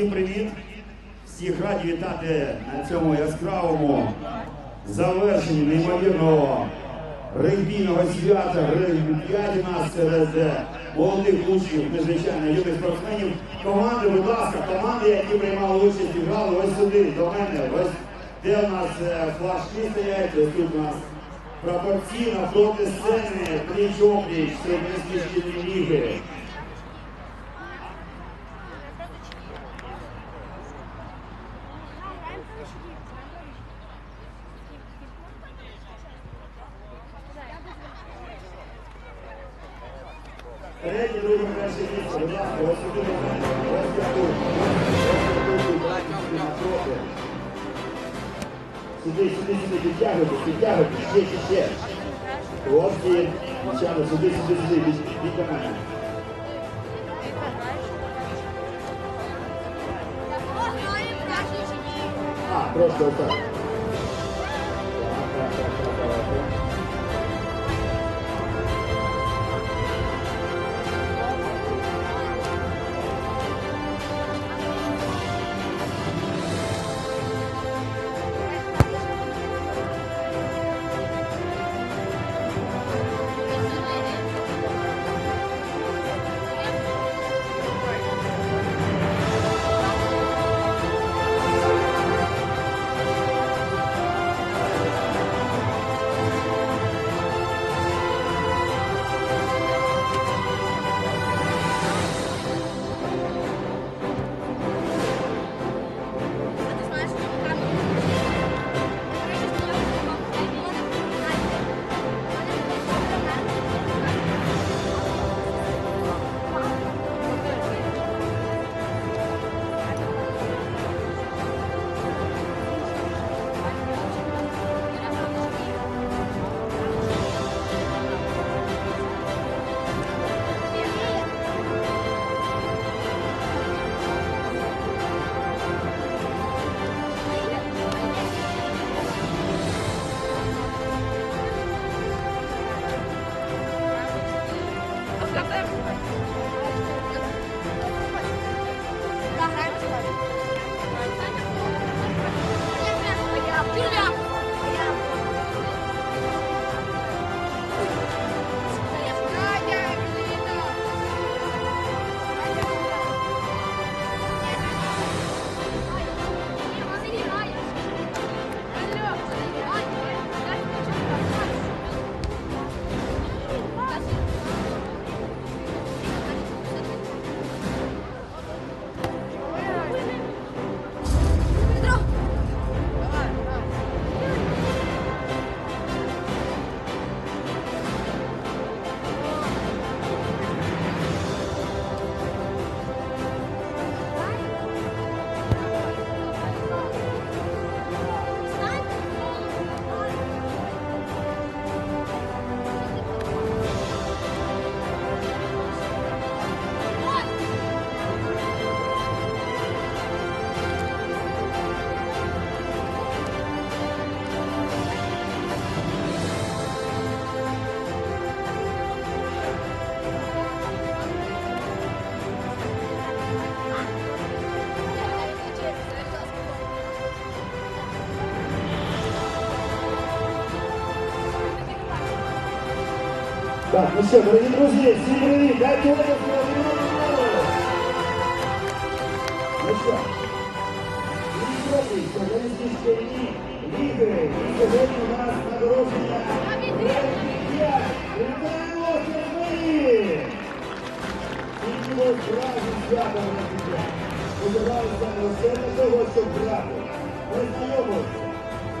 всім привіт! Всіх раді вітати на цьому яскравому завершенні неймовірного регбійного свята. Регбі 5 нас серед молодих учнів, незвичайно юних спортсменів. Команди, будь ласка, команди, які приймали участь і грали ось сюди, до мене. Ось де у нас е, флажки стоять, ось тут у нас пропорційно проти сцени, пліч опліч, середньої шкільні ліги. Третє, друге, перше місце, будь ласка, ось сюди до мене. Ось я тут. Ось я тут, бачите, напроти. Сюди, сюди, сюди, підтягуйтесь, підтягуйтесь, ще, ще, ще. Хлопці, дівчата, сюди, сюди, сюди, від, від до мене. А, просто отак. Ну що, дорогі друзі, всім привіт! Дайте обласки Ну що, Європі, сьогодні шкільні лідери, і сьогодні у нас нагородження Регбі-5. Вітаємо сьогодні! Тільки ми справді свято на життя. Подавалися не лише для того, щоб грати. Ми знайомилися,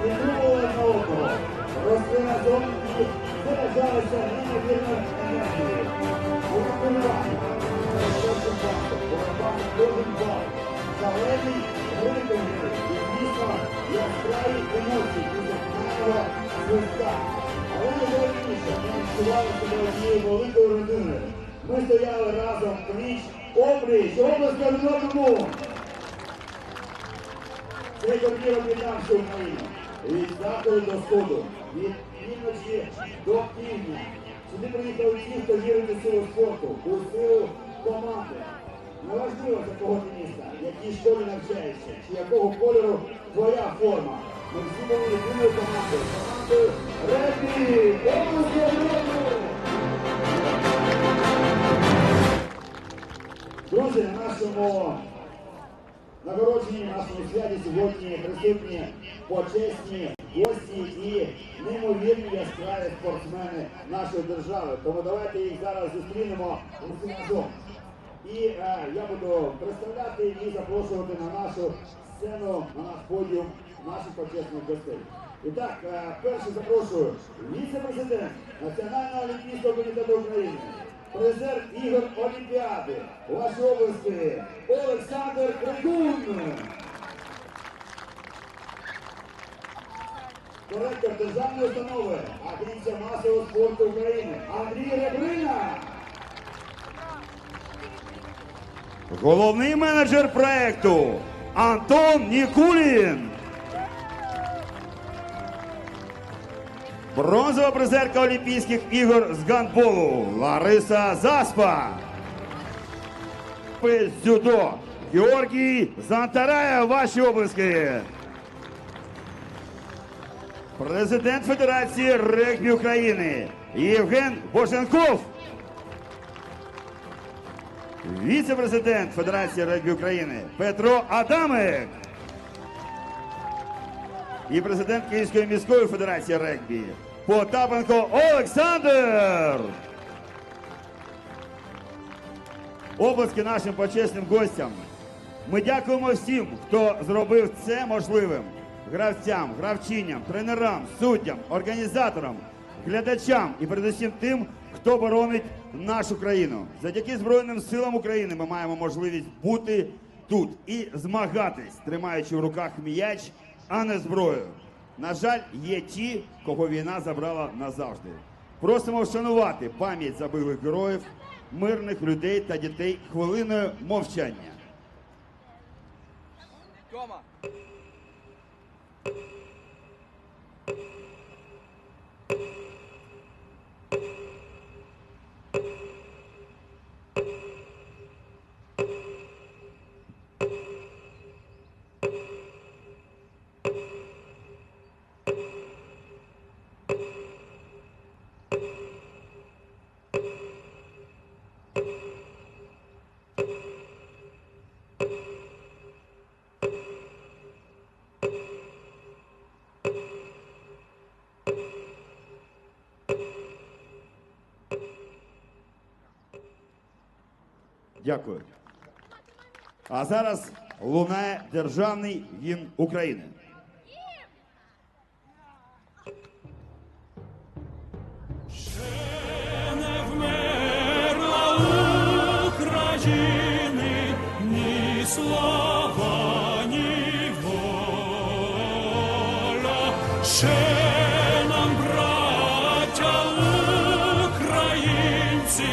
підтримували одне одного, росли разом і Урахувати. Першим фактом, урахувати кожен бал. Шалений ритм гри. І, звісно, яскраві емоції свистка. Але найголовніше, ми відчували себе однією великою. Ми стояли разом пліч, опліч, область одному. Цей турнір об'єднав всю. Від заходу до сходу, від півночі до півдня. Сюди приїхали ті, хто вірить у силу спорту, у силу команди. Неважливо, ти міста, якій школі навчаєшся, чи якого кольору твоя форма. Ми всі були єдиною командою. Командою Ребі! Друзі, на нашому нагородженні, на нашому святі сьогодні присутні почесні гості і неймовірні яскраві спортсмени нашої держави. Тому давайте їх зараз зустрінемо усі разом. І е, я буду представляти і запрошувати на нашу сцену, на наш подіум наших почесних гостей. І так, е, перший запрошую віце-президент Національного олімпійського комітету України, призер ігор Олімпіади у вашій області Олександр Крикун. Директор державної установи Агенція масового спорту України Андрій Ребрина. Головний менеджер проекту Антон Нікулін. Бронзова призерка Олімпійських ігор з гандболу Лариса Заспа. Дзюдо Георгій Зантараєв. Ваші облиски. Президент Федерації регбі України Євген Боженков. Віце-президент Федерації регбі України Петро Адамик. І президент Київської міської федерації регбі Потапенко Олександр. Обласки нашим почесним гостям. Ми дякуємо всім, хто зробив це можливим. Гравцям, гравчиням, тренерам, суддям, організаторам, глядачам і передусім тим, хто боронить нашу країну. Завдяки Збройним силам України ми маємо можливість бути тут і змагатись, тримаючи в руках м'яч, а не зброю. На жаль, є ті, кого війна забрала назавжди. Просимо вшанувати пам'ять забилих героїв, мирних людей та дітей хвилиною мовчання. Тьома. Дякую. А зараз лунає державний гімн України. Слава, ні воля. Ще нам, браття українці,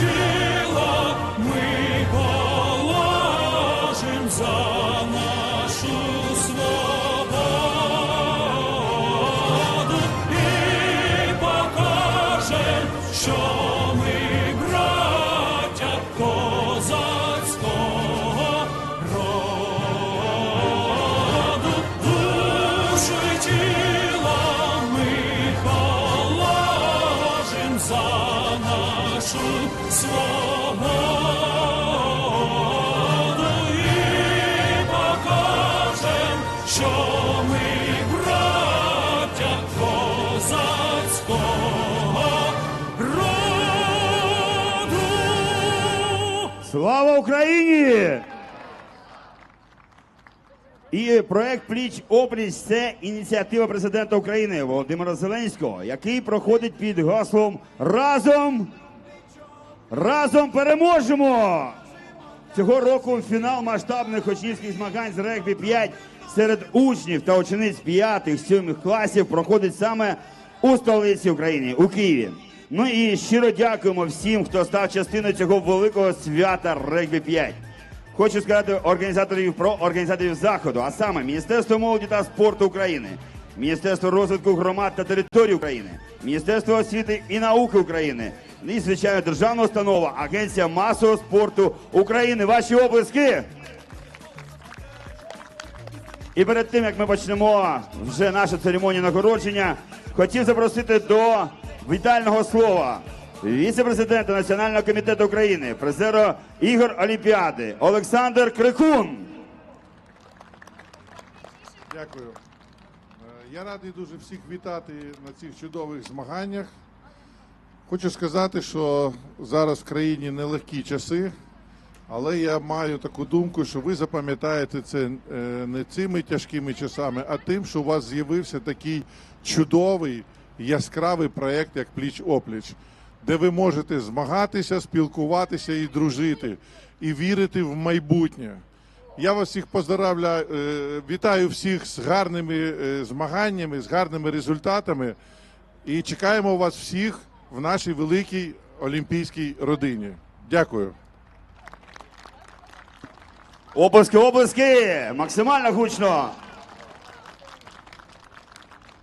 Jesus. Україні! І проект Пліч опліч це ініціатива президента України Володимира Зеленського, який проходить під гаслом разом Разом переможемо! Цього року фінал масштабних учнівських змагань з регбі 5 серед учнів та учениць 5-7 класів проходить саме у столиці України, у Києві. Ну і щиро дякуємо всім, хто став частиною цього великого свята регбі 5. Хочу сказати організаторів про організаторів заходу, а саме Міністерство молоді та спорту України, Міністерство розвитку громад та територій України, Міністерство освіти і науки України і, звичайно, державна установа Агенція масового спорту України. Ваші облиски. І перед тим як ми почнемо вже нашу церемонію нагородження, хотів запросити до вітального слова віце-президента Національного комітету України, призера ігор Олімпіади Олександр Крикун. Дякую. Е, Я радий дуже всіх вітати на цих чудових змаганнях. Хочу сказати, що зараз в країні нелегкі часи, але я маю таку думку, що ви запам'ятаєте це е, не цими тяжкими часами, а тим, що у вас з'явився такий чудовий яскравий проєкт, як пліч опліч, де ви можете змагатися, спілкуватися і дружити, і вірити в майбутнє. Я вас всіх поздравляю, е, вітаю всіх з гарними е, змаганнями, з гарними результатами. І чекаємо вас всіх в нашій великій олімпійській родині. Дякую. Облески, облески! Максимально гучно!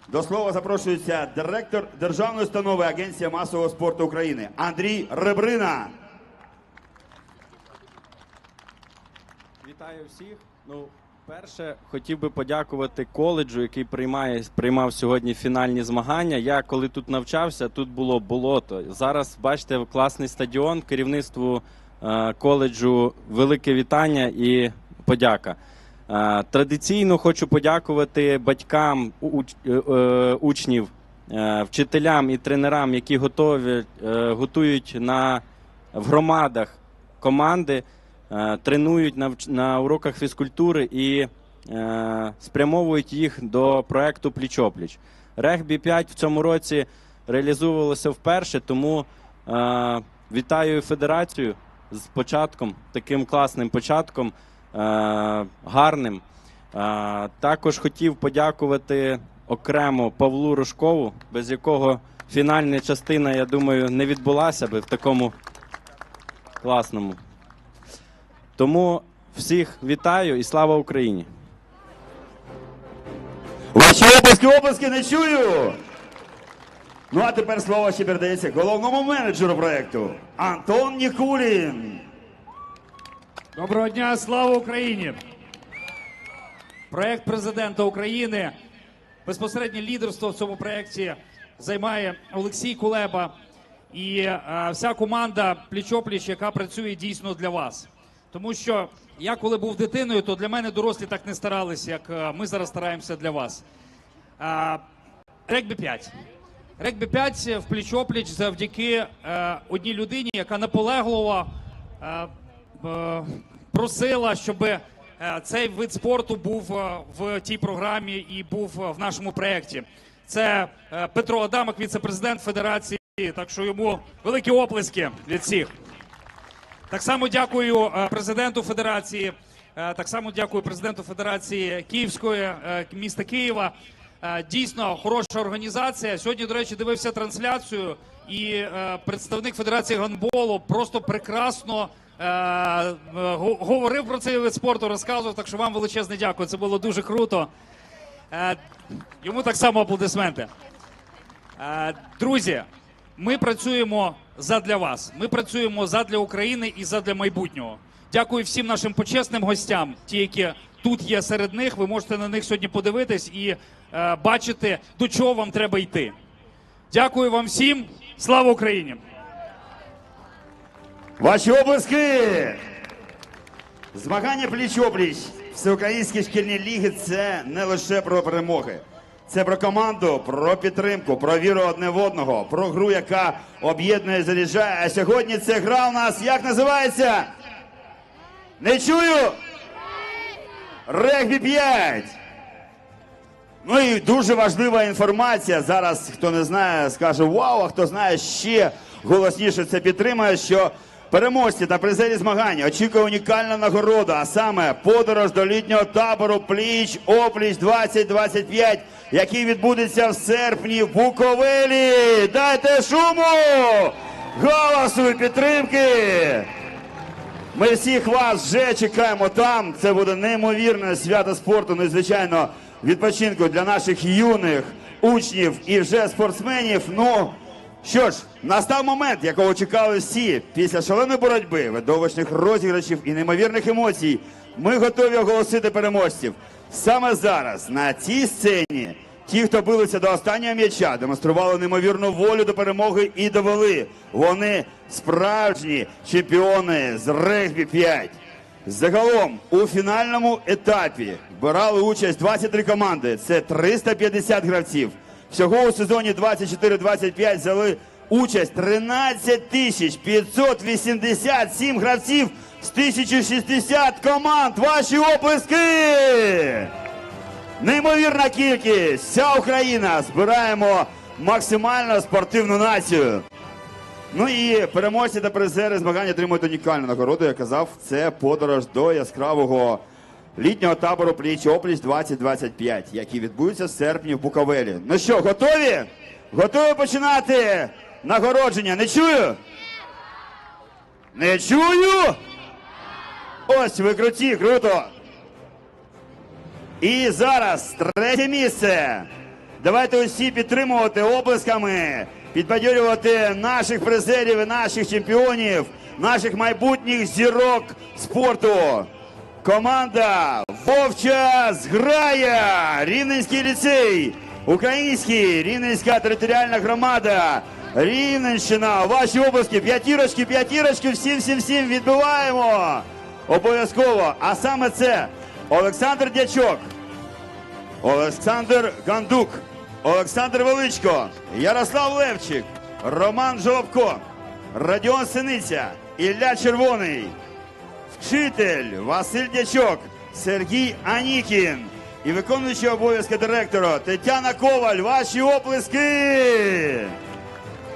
До слова запрошується директор Державної установи Агенція масового спорту України Андрій Ребрина. Вітаю всіх. Ну, перше, хотів би подякувати коледжу, який приймає приймав сьогодні фінальні змагання. Я коли тут навчався, тут було болото. Зараз бачите класний стадіон. Керівництву е, коледжу велике вітання і подяка. Е, традиційно хочу подякувати батькам уч, е, е, учнів, вчителям і тренерам, які готові готують на в громадах команди тренують на, на уроках фізкультури і спрямовують їх до проекту Пліч-опліч. Регбі 5 в цьому році реалізовувалося вперше, тому вітаю федерацію з початком, таким класним початком, гарним. Е, також хотів подякувати окремо Павлу Рожкову, без якого фінальна частина, я думаю, не відбулася би в такому класному. Тому всіх вітаю і слава Україні! Ваші облески, облески не чую. Ну а тепер слово ще передається головному менеджеру проекту Антон Нікулін. Доброго дня, слава Україні! Проект президента України. Безпосереднє лідерство в цьому проєкті займає Олексій Кулеба і е, вся команда пліч-опліч, яка працює дійсно для вас. Тому що я, коли був дитиною, то для мене дорослі так не старалися, як е, ми зараз стараємося для вас. А, Регбі 5. Регбі 5 в пліч-опліч завдяки е, одній людині, яка наполегливо е, е, просила, щоб е, цей вид спорту був е, в тій програмі і був е, в нашому проєкті. Це е, Петро Адамок, віце-президент Федерації. Так що йому великі оплески від всіх. Так само дякую е, президенту Федерації. е, Так само дякую президенту Федерації Київської е, міста Києва. Е, Дійсно хороша організація. Сьогодні, до речі, дивився трансляцію, і е, представник Федерації гандболу просто прекрасно е, е, говорив про цей вид спорту, розказував. Так що вам величезне дякую. Це було дуже круто. Е, Йому так само аплодисменти. Е, Друзі, ми працюємо задля вас. Ми працюємо задля України і задля майбутнього. Дякую всім нашим почесним гостям, ті, які тут є серед них. Ви можете на них сьогодні подивитись і е, бачити, до чого вам треба йти. Дякую вам всім. Слава Україні! Ваші облески! Змагання пліч-опліч Всеукраїнські шкільні ліги це не лише про перемоги. Це про команду, про підтримку, про віру одне в одного, про гру, яка об'єднує заряджає. А сьогодні це гра у нас як називається? Не чую! Регбі 5! Ну і дуже важлива інформація. Зараз хто не знає, скаже вау, а хто знає ще голосніше це підтримує, що переможці та призері змагань очікує унікальна нагорода, а саме подорож до літнього табору Пліч Опліч 2025, який відбудеться в серпні в Буковелі. Дайте шуму! Голосу і підтримки! Ми всіх вас вже чекаємо там. Це буде неймовірне свято спорту, ну і звичайно відпочинку для наших юних учнів і вже спортсменів. Ну що ж, настав момент, якого чекали всі. Після шаленої боротьби, видовищних розіграшів і неймовірних емоцій. Ми готові оголосити переможців. Саме зараз на цій сцені ті, хто билися до останнього м'яча, демонстрували неймовірну волю до перемоги і довели. Вони справжні чемпіони з регбі 5. Загалом у фінальному етапі брали участь 23 команди. Це 350 гравців. Всього у сезоні 24-25 взяли участь 13 тисяч 587 гравців з 1060 команд. Ваші оплески! Неймовірна кількість! Вся Україна збираємо максимально спортивну націю. Ну і переможці та призери змагань отримують унікальну нагороду. Я казав, це подорож до яскравого літнього табору пліч опліч 2025, який відбудеться в серпні в Буковелі. Ну що, готові? Готові починати нагородження? Не чую? Не чую? Ось ви круті, круто. І зараз третє місце. Давайте усі підтримувати оплесками, підбадьорювати наших призерів і наших чемпіонів, наших майбутніх зірок спорту. Команда Вовча зграя, Рівненський ліцей, Український, Рівненська територіальна громада, Рівненщина. Ваші обласки, п'ятірочки, п'ятірочки, всім, всім, всім відбиваємо. Обов'язково. А саме це Олександр Дячок, Олександр Гандук, Олександр Величко, Ярослав Левчик, Роман Жолобко, Радіон Синиця, Ілля Червоний, вчитель Василь Дячок, Сергій Анікін і виконуючий обов'язки директора Тетяна Коваль. Ваші оплески!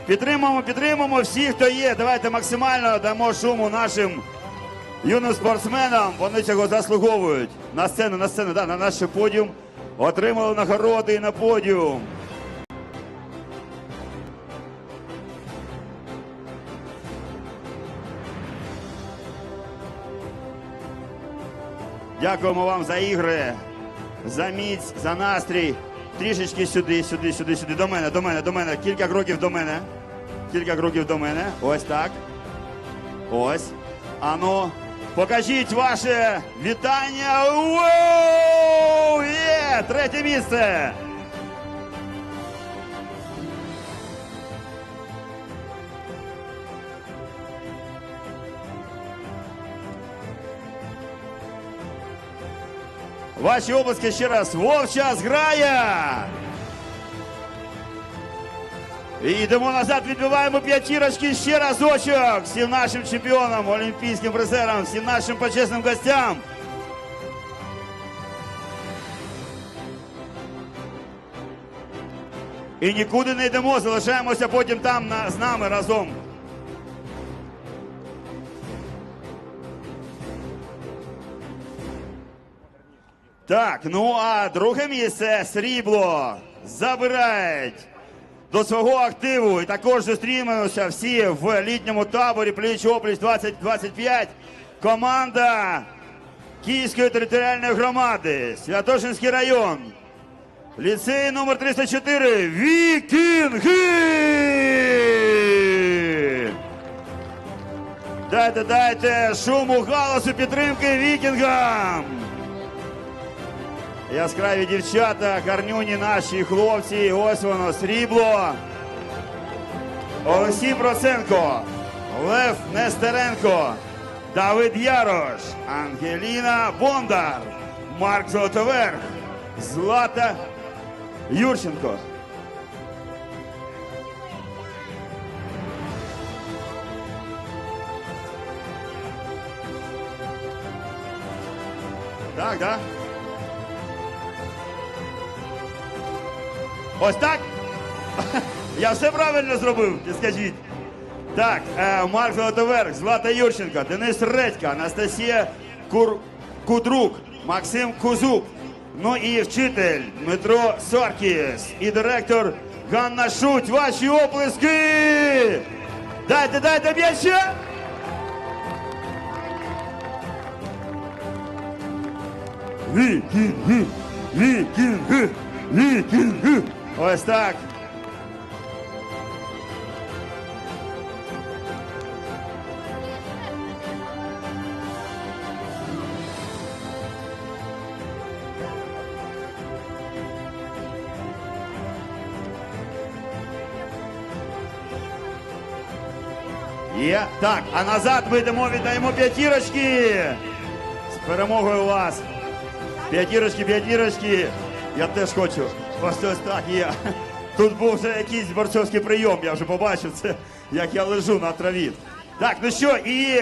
Підтримуємо, підтримуємо всіх, хто є. Давайте максимально дамо шуму нашим юним спортсменам. Вони цього заслуговують. На сцену, на сцену, да, на наш подіум. Отримали нагороди на подіум. Дякуємо вам за ігри, за міць, за настрій. Трішечки сюди, сюди, сюди, сюди. До мене, до мене, до мене. Кілька кроків до мене. Кілька кроків до мене. Ось так. Ось. Ану, покажіть ваше вітання. Уоу! Є! Третє місце. Ваші обласки ще раз. Вовча зграя! І йдемо назад, відбиваємо п'ятірочки ще разочок всім нашим чемпіонам, олімпійським призерам, всім нашим почесним гостям. І нікуди не йдемо, залишаємося потім там на, з нами разом. Так, ну а друге місце срібло забирають до свого активу. І також зустрінемося всі в літньому таборі пліч опліч 2025. Команда Київської територіальної громади, Святошинський район. Ліцей номер 304 Вікінги! Дайте, дайте шуму, галасу, підтримки вікінгам! Яскраві дівчата, гарнюні наші хлопці, ось воно срібло. Олексій Проценко, Лев Нестеренко, Давид Ярош, Ангеліна Бондар, Марк Золотоверх, Злата Юрченко. Так, да? Ось так? Я все правильно зробив, скажіть. Так, е, Марк Золотоверх, Злата Юрченко, Денис Редька, Анастасія Кур... Кудрук, Максим Кузуб. Ну і вчитель Дмитро Соркіс і директор Ганна Шуть. Ваші оплески! Дайте, дайте більше! Вікінги! Вікінги! Вікінги! Ось так. Є. Так, а назад ми йдемо, віддаємо п'ятірочки. З перемогою вас. П'ятірочки, п'ятірочки. Я теж хочу. Ось ось так є. Тут був вже якийсь борцовський прийом, я вже побачив це, як я лежу на траві. Так, ну що, і.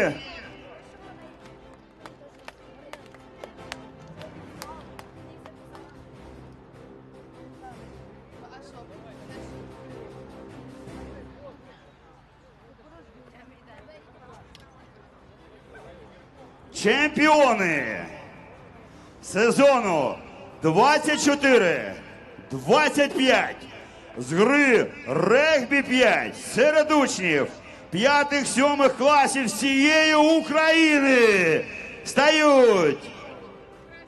Чемпіони сезону 24-25 з гри регбі 5 серед учнів п'ятих-сьомих класів всієї України стають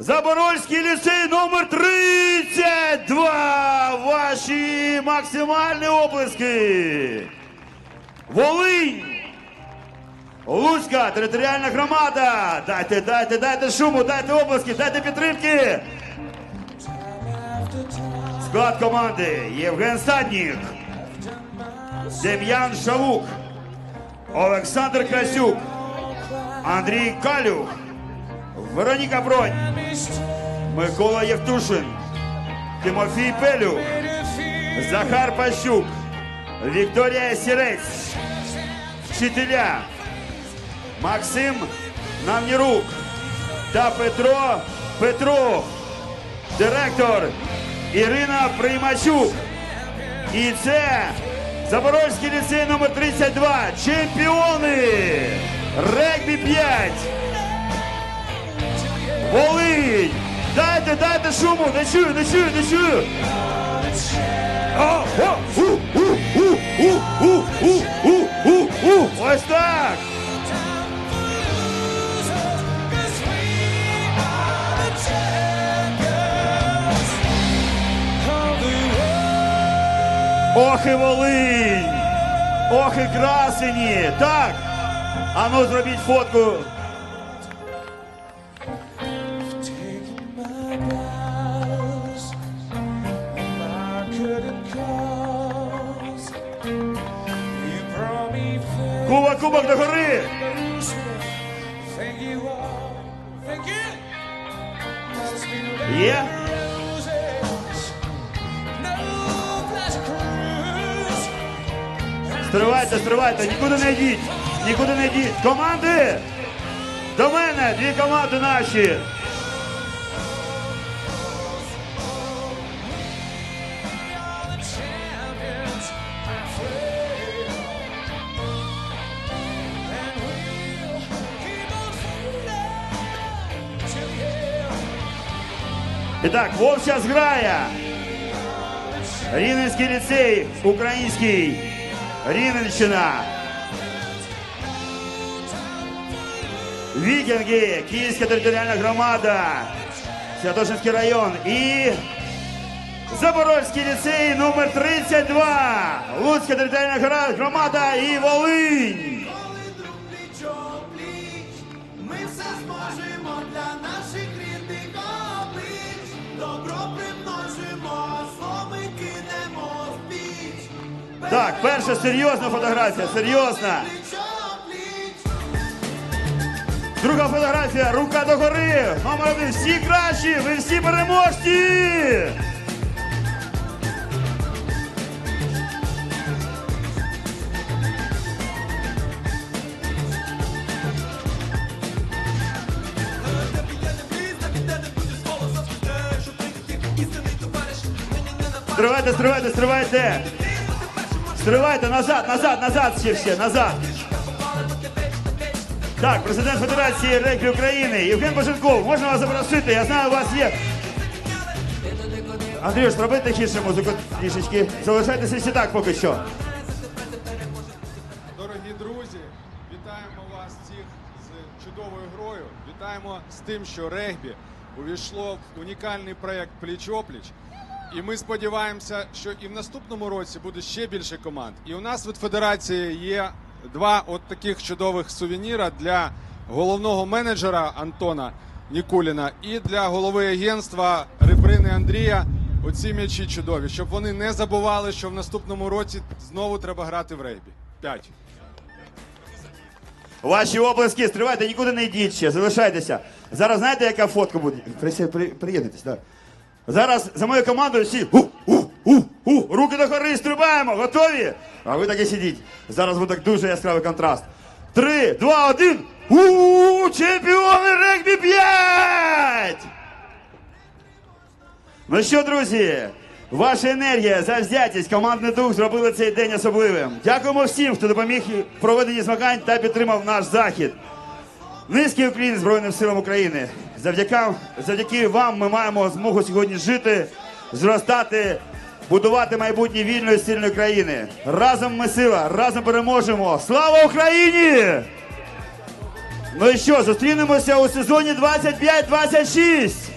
Заборольський ліцей номер 32. Ваші максимальні оплески. Волинь. Луцька територіальна громада. Дайте, дайте, дайте шуму, дайте обласки, дайте підтримки. Склад команди. Євген Саднік, Дем'ян Шавук, Олександр Красюк, Андрій Калюх, Вероніка Бронь, Микола Євтушин, Тимофій Пелюх, Захар Пащук, Вікторія Сірець, вчителя. Максим Навнірук. Та Петро Петрух, директор Ірина Приймачук. І це Запорозький ліцей номер 32 Чемпіони регбі 5. Волинь. Дайте, дайте шуму. Не чую, не чую, не чую. Ось так. Ох і Волинь! Ох і красені! Так! Ану зробіть фотку. Куба, кубок до Стривайте, стривайте, нікуди не йдіть! Нікуди не йдіть! Команди! До мене! Дві команди наші! І так, вовча зграя. Рівненський ліцей, український, Рівненщина. Вікінги, Київська територіальна громада, Святошинський район і Запорозький ліцей номер 32, Луцька територіальна громада і Волинь. Так, перша серйозна фотографія, серйозна. Друга фотографія, рука догори. Номер один. Всі кращі, ви всі переможці. Стривайте, стривайте, стривайте. Стривайте, назад, назад, назад ще все, назад. Так, президент Федерації регбі України Євген Баженков, можна вас запросити? Я знаю, у вас є. Андрюш, зроби тихіше музику трішечки. Залишайтеся всі так поки що. Дорогі друзі, вітаємо вас всіх з чудовою грою. Вітаємо з тим, що регбі увійшло в унікальний проєкт Пліч-опліч. І ми сподіваємося, що і в наступному році буде ще більше команд. І у нас від федерації є два от таких чудових сувеніра для головного менеджера Антона Нікуліна і для голови агентства Ребрини Андрія. Оці м'ячі чудові, щоб вони не забували, що в наступному році знову треба грати в регбі. П'ять. Ваші оплески, стривайте, нікуди не йдіть ще, залишайтеся. Зараз знаєте, яка фотка буде? При- при- Приєднуйтесь, так. Зараз за моєю командою всі у, у, у, у, руки до гори, стрибаємо, готові? А ви так і сидіть. Зараз буде дуже яскравий контраст. Три, два, один. У, чемпіони регбі 5! Ну що, друзі, ваша енергія, завзятість, командний дух зробили цей день особливим. Дякуємо всім, хто допоміг проведенні змагань та підтримав наш захід. Низький уклін Збройним силам України. Завдяки, завдяки вам ми маємо змогу сьогодні жити, зростати, будувати майбутнє вільної сильної країни. Разом ми сила, разом переможемо. Слава Україні! Ну і що, зустрінемося у сезоні 25-26.